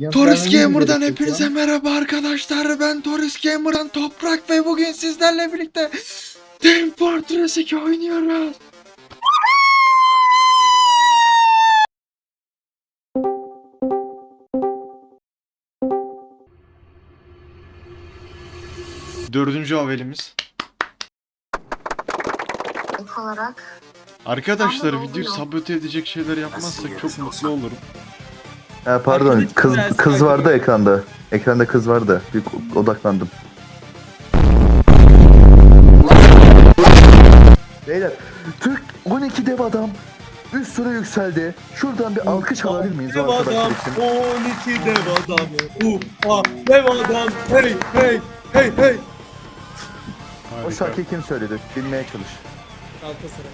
Toris Gamer'dan hepinize merhaba arkadaşlar. Ben Toris Gamer'dan Toprak ve bugün sizlerle birlikte Team Fortress 2 oynuyoruz. Dördüncü havelimiz. İlk olarak Arkadaşlar videoyu sabote edecek şeyler yapmazsak çok mutlu olurum. Ha, pardon kız kız vardı ekranda. Ekranda kız vardı. Bir odaklandım. Beyler Türk 12 dev adam üst sıra yükseldi. Şuradan bir alkış alabilir miyiz o Dev arkadaşlar adam, için? 12 dev adam. Uha, dev adam. Hey, hey, hey, hey. O şarkıyı kim söyledi? Bilmeye çalış. Galatasaray.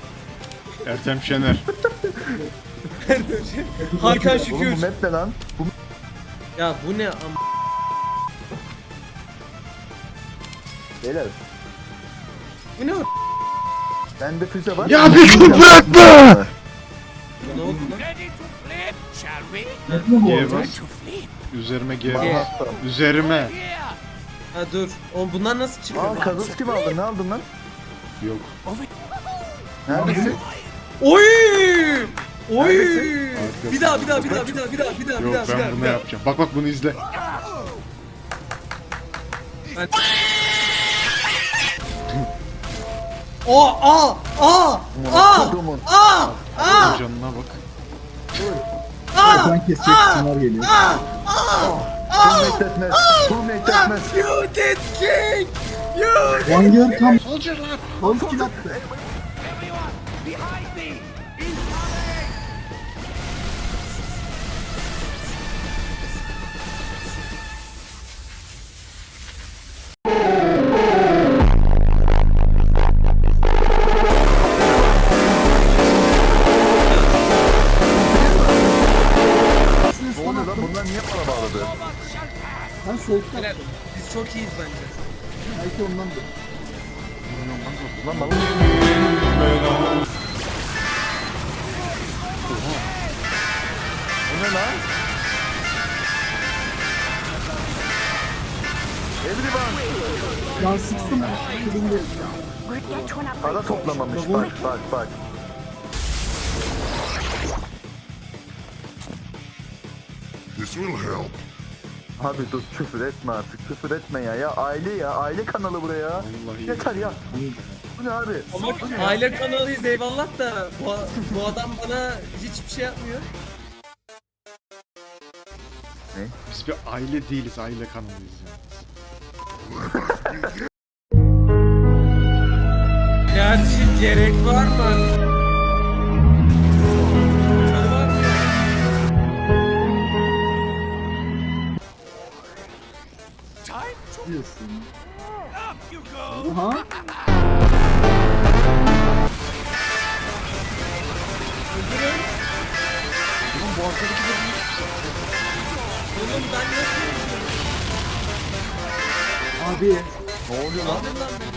Ertem Şener. Hakan Oğlum Şükür. bu map ne lan? Bu Ya bu ne am... Beyler Bu ne bende füze var. Ya bir dur bırakma! Ne oldu lan? G bas. Üzerime G bas. Üzerime. Ha dur. Oğlum bunlar nasıl çıkıyor? Aa kazısı kim aldı? Ne aldın lan? Yok. Neredesin? Oy! Oy! Bir daha, bir daha, bir daha, bir daha, bir daha, bir daha, bir Yok daha, ben bunu yapacağım. Bak bak bunu izle. Aa, aa, aa, aa, Kodumun. aa, aa, Canına bak. Sen kesecek sınav geliyor. Kum bekletmez. Kum bekletmez. You did king! You Vanger tam Soldierlar. tam kill attı. Ne oluyor lan? Bunlar niye bana bağladı? Ben soğukta Helal. Biz çok iyiyiz bence. belki ondandır. Lan bana Lan sıktım. Para toplamamış bak bak bak. This will help. Abi dur küfür etme artık küfür etme ya ya aile ya aile kanalı buraya. Vallahi. Yeter ya. Bu ne abi? Ama aile kanalıyız eyvallah da bu, bu adam bana hiçbir şey yapmıyor. Biz bir aile değiliz. Aile kanalıyız yani. Gerçi gerek var mı? Tadı var mı? Diyorsun. Aha. Oğlum ben nasıl Abi. Ne oluyor lan? Aldın lan